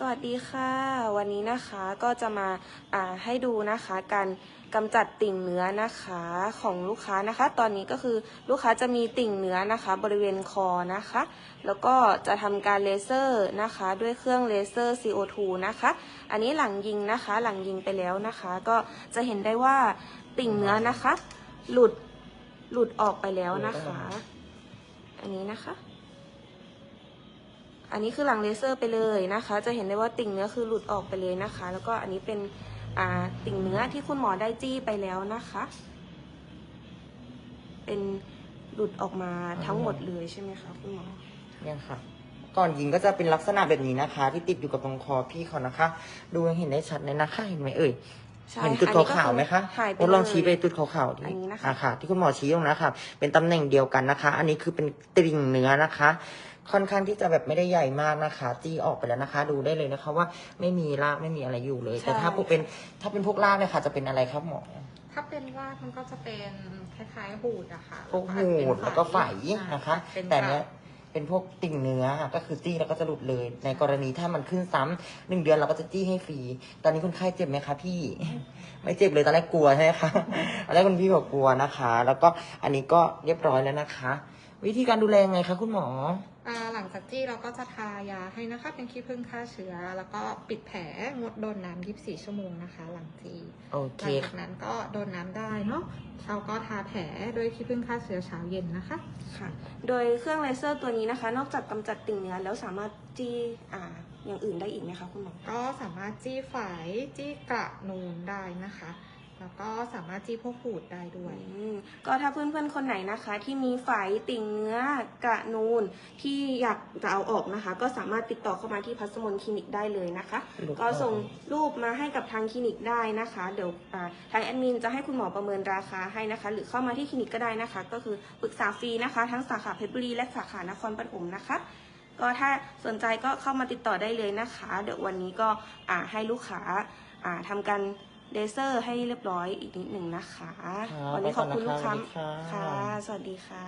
สวัสดีค่ะ วันนี้นะคะก็จะมาอ่าให้ดูนะคะการกำจัดติ่งเนื้อนะคะของลูกค้านะคะ ตอนนี้ก็คือลูกค้าจะมีติ่งเนื้อนะคะ บริเวณคอนะคะ แล้วก็จะทำการเลเซอร์นะคะ ด้วยเครื่องเลเซอร์ CO2 นะคะ อันนี้หลังยิงนะคะ หลังยิงไปแล้วนะคะ ก็จะเห็นได้ว่าติ่งเนื้อนะคะ หลุดหลุดออกไปแล้วนะคะ อันนี้นะคะ อันนี้คือหลังเลเซอร์ไปเลยนะคะ จะเห็นได้ว่าติ่งเนื้อคือหลุดออกไปเลยนะคะ แล้วก็อันนี้เป็นติ่งเนื้อที่คุณหมอได้จี้ไปแล้วนะคะ เป็นหลุดออกมาทั้งหมดเลยใช่ไหมคะคุณหมอเนี่ยค่ะ ก่อนยิงก็จะเป็นลักษณะแบบนี้นะคะ ที่ติดอยู่กับตรงคอพี่เขานะคะ ดูเห็นได้ชัดเลยนะคะ เห็นไหมเอ่ย เห็นจุดอันนี้ก็ขาวๆไหมคะหายไปมดลองเลยชี้ไปจุดขาวๆที่อันนี้นะคะอ่าค่ะ ที่คุณหมอชี้ตรงนั้นค่ะเป็นตำแหน่งเดียวกันนะคะ อันนี้คือเป็นติ่งเนื้อนะคะ ค่อนข้างที่จะแบบไม่ได้ใหญ่มากนะคะจี้ออกไปแล้วนะคะ ดูได้เลยนะคะ ว่าไม่มีรากไม่มีอะไรอยู่เลย แต่ถ้าพวกเป็นถ้าเป็นพวกรากเนี่ยค่ะ จะเป็นอะไรครับหมอถ้าเป็นรากมันก็จะเป็นคล้ายๆหูดอะค่ะพวกหูดแล้วก็ไฝนะคะเป็นแต่กระเนี้ย เป็นพวกติ่งเนื้อก็คือจี้แล้วก็จะหลุดเลย ในกรณีถ้ามันขึ้นซ้ำหนึ่งเดือนเราก็จะจี้ให้ฟรี ตอนนี้คนไข้เจ็บไหมคะพี่ ไม่เจ็บเลยตอนแรกกลัวใช่ไหมคะตอนแรกคุณพี่บอกกลัวนะคะ แล้วก็อันนี้ก็เรียบร้อยแล้วนะคะ วิธีการดูแลยังไงคะคุณหมออ่า หลังจากจี้เราก็จะทายาให้นะคะ เป็นขี้ผึ้งฆ่าเชื้อ แล้วก็ปิดแผลงดโดนน้ำ24 ชั่วโมงนะคะ หลังจี้โอเค หลังจากนั้นก็โดนน้ำได้เนาะเราก็ทาแผลด้วยขี้ผึ้งฆ่าเชื้อเช้าเย็นนะคะ ค่ะ โดยเครื่องเลเซอร์ตัวนี้นะคะ นอกจากกำจัดติ่งเนื้อแล้วสามารถจี้อ่าอย่างอื่นได้อีกไหมคะคุณหมอ ก็สามารถจี้ฝายจี้กระนูนได้นะคะ แล้วก็สามารถจี้พวกหูดได้ด้วย อืมก็ถ้าเพื่อนๆคนไหนนะคะ ที่มีไฝติ่งเนื้อกระนูนที่อยากจะเอาออกนะคะ ก็สามารถติดต่อเข้ามาที่พัสมนคลินิกได้เลยนะคะ ลูกก็ส่งรูปมาให้กับทางคลินิกได้นะคะ เดี๋ยวอ่าทางแอดมินจะให้คุณหมอประเมินราคาให้นะคะ หรือเข้ามาที่คลินิกก็ได้นะคะ ก็คือปรึกษาฟรีนะคะ ทั้งสาขาเพชรบุรีและสาขานครปฐมนะคะ ก็ถ้าสนใจก็เข้ามาติดต่อได้เลยนะคะ เดี๋ยววันนี้ก็อ่าให้ลูกค้าอ่าทำการ เลเซอร์ให้เรียบร้อยอีกนิดหนึ่งนะคะครับวันนี้ขอบคุณลูกค้าไปก่อนนะคะสวัสดีค่ะค่ะ สวัสดีค่ะ